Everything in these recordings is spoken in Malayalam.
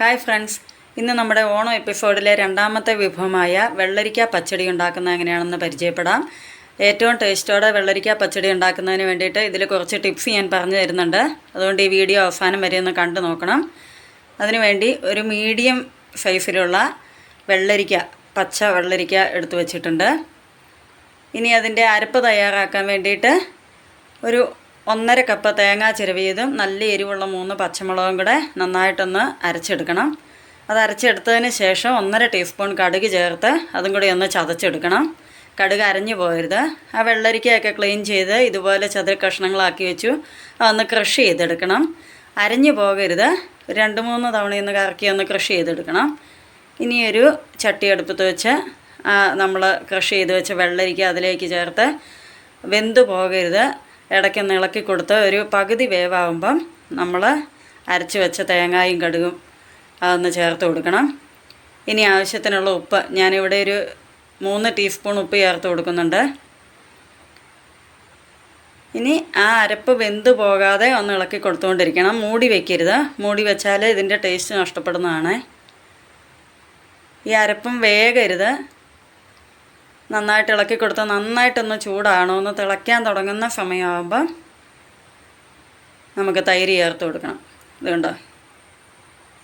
Hi friends. ഇന്ന് നമ്മുടെ ഓണം എപ്പിസോഡിലെ രണ്ടാമത്തെ വിഭവമായ വെള്ളരിക്ക പച്ചടി ഉണ്ടാക്കുന്നത് എങ്ങനെയാണെന്ന് പരിചയപ്പെടാം. ഏറ്റവും ടേസ്റ്റോടെ വെള്ളരിക്ക പച്ചടി ഉണ്ടാക്കുന്നതിന് വേണ്ടിയിട്ട് ഇതിൽ കുറച്ച് ടിപ്സ് ഞാൻ പറഞ്ഞു തരുന്നുണ്ട്. അതുകൊണ്ട് ഈ വീഡിയോ അവസാനം വരെ ഒന്ന് കണ്ടു നോക്കണം. അതിനുവേണ്ടി ഒരു മീഡിയം സൈസിലുള്ള വെള്ളരിക്ക പച്ച വെള്ളരിക്ക എടുത്തു വച്ചിട്ടുണ്ട്. ഇനി അതിന്റെ അരപ്പ് തയ്യാറാക്കാൻ വേണ്ടിയിട്ട് ഒരു ഒന്നര കപ്പ് തേങ്ങ ചിരവിയതും നല്ല എരിവുള്ള മൂന്ന് പച്ചമുളകും കൂടെ നന്നായിട്ടൊന്ന് അരച്ചെടുക്കണം. അത് അരച്ചെടുത്തതിന് ശേഷം ഒന്നര ടീസ്പൂൺ കടുക് ചേർത്ത് അതും കൂടി ഒന്ന് ചതച്ചെടുക്കണം. കടുക് അരഞ്ഞു പോകരുത് ആ വെള്ളരിക്കയൊക്കെ ക്ലീൻ ചെയ്ത് ഇതുപോലെ ചതുര കഷ്ണങ്ങളാക്കി വെച്ചു. അതൊന്ന് ക്രഷ് ചെയ്തെടുക്കണം. അരഞ്ഞു പോകരുത്. രണ്ട് മൂന്ന് തവണയൊന്ന് കറക്കി ഒന്ന് ക്രഷ് ചെയ്തെടുക്കണം. ഇനിയൊരു ചട്ടി അടുപ്പത്ത് വെച്ച് നമ്മൾ ക്രഷ് ചെയ്ത് വെച്ച വെള്ളരിക്ക അതിലേക്ക് ചേർത്ത് വെന്ത് പോകരുത്. ഇടയ്ക്കൊന്ന് ഇളക്കി കൊടുത്ത് ഒരു പകുതി വേവാകുമ്പം നമ്മൾ അരച്ച് വെച്ച തേങ്ങായും കടുകും അതൊന്ന് ചേർത്ത് കൊടുക്കണം. ഇനി ആവശ്യത്തിനുള്ള ഉപ്പ് ഞാനിവിടെ ഒരു മൂന്ന് ടീസ്പൂൺ ഉപ്പ് ചേർത്ത് കൊടുക്കുന്നുണ്ട്. ഇനി ആ അരപ്പ് വെന്ത് പോകാതെ ഒന്ന് ഇളക്കി കൊടുത്തുകൊണ്ടിരിക്കണം. മൂടി വെക്കരുത്. മൂടി വെച്ചാൽ ഇതിന്റെ ടേസ്റ്റ് നഷ്ടപ്പെടുന്നതാണ്. ഈ അരപ്പും വേഗരുത് നന്നായിട്ട് ഇളക്കി കൊടുത്ത് നന്നായിട്ടൊന്ന് ചൂടാണോ ഒന്ന് തിളയ്ക്കാൻ തുടങ്ങുന്ന സമയമാകുമ്പോൾ നമുക്ക് തൈര് ചേർത്ത് കൊടുക്കണം. ഇതുണ്ടോ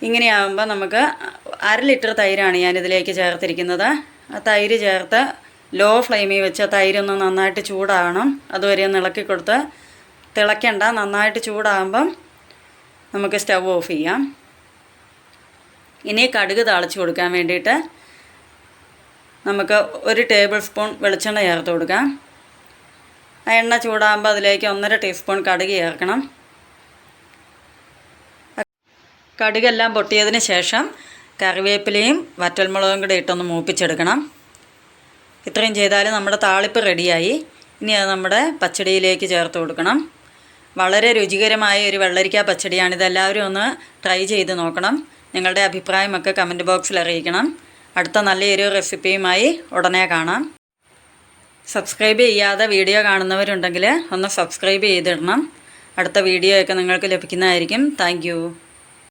ഇങ്ങനെയാകുമ്പോൾ നമുക്ക് അര ലിറ്റർ തൈരാണ് ഞാനിതിലേക്ക് ചേർത്തിരിക്കുന്നത്. ആ തൈര് ചേർത്ത് ലോ ഫ്ലെയിമിൽ വെച്ച് തൈരൊന്ന് നന്നായിട്ട് ചൂടാകണം അതുവരെ ഒന്ന് ഇളക്കി കൊടുത്ത് തിളയ്ക്കണ്ട. നന്നായിട്ട് ചൂടാകുമ്പം നമുക്ക് സ്റ്റവ് ഓഫ് ചെയ്യാം. ഇനി കടുക് താളിച്ച് കൊടുക്കാൻ വേണ്ടിയിട്ട് നമുക്ക് ഒരു ടേബിൾ സ്പൂൺ വെളിച്ചെണ്ണ ചേർത്ത് കൊടുക്കാം. ആ എണ്ണ ചൂടാകുമ്പോൾ അതിലേക്ക് ഒന്നര ടീസ്പൂൺ കടുക് ചേർക്കണം. കടുകെല്ലാം പൊട്ടിയതിന് ശേഷം കറിവേപ്പിലയും വറ്റൽമുളകും കൂടെ ഇട്ടൊന്ന് മൂപ്പിച്ചെടുക്കണം. ഇത്രയും ചെയ്താൽ നമ്മുടെ താളിപ്പ് റെഡിയായി. ഇനി അത് നമ്മുടെ പച്ചടിയിലേക്ക് ചേർത്ത് കൊടുക്കണം. വളരെ രുചികരമായ ഒരു വെള്ളരിക്ക പച്ചടിയാണ്. ഇതെല്ലാവരും ഒന്ന് ട്രൈ ചെയ്ത് നോക്കണം. നിങ്ങളുടെ അഭിപ്രായമൊക്കെ കമന്റ് ബോക്സിൽ അറിയിക്കണം. അടുത്ത നല്ലൊരു റെസിപ്പിയുമായി ഉടനെ കാണാം. സബ്സ്ക്രൈബ് ചെയ്യാതെ വീഡിയോ കാണുന്നവരുണ്ടെങ്കിൽ ഒന്ന് സബ്സ്ക്രൈബ് ചെയ്തിടണം. അടുത്ത വീഡിയോ ഒക്കെ നിങ്ങൾക്ക് ലഭിക്കുന്നതായിരിക്കും. താങ്ക്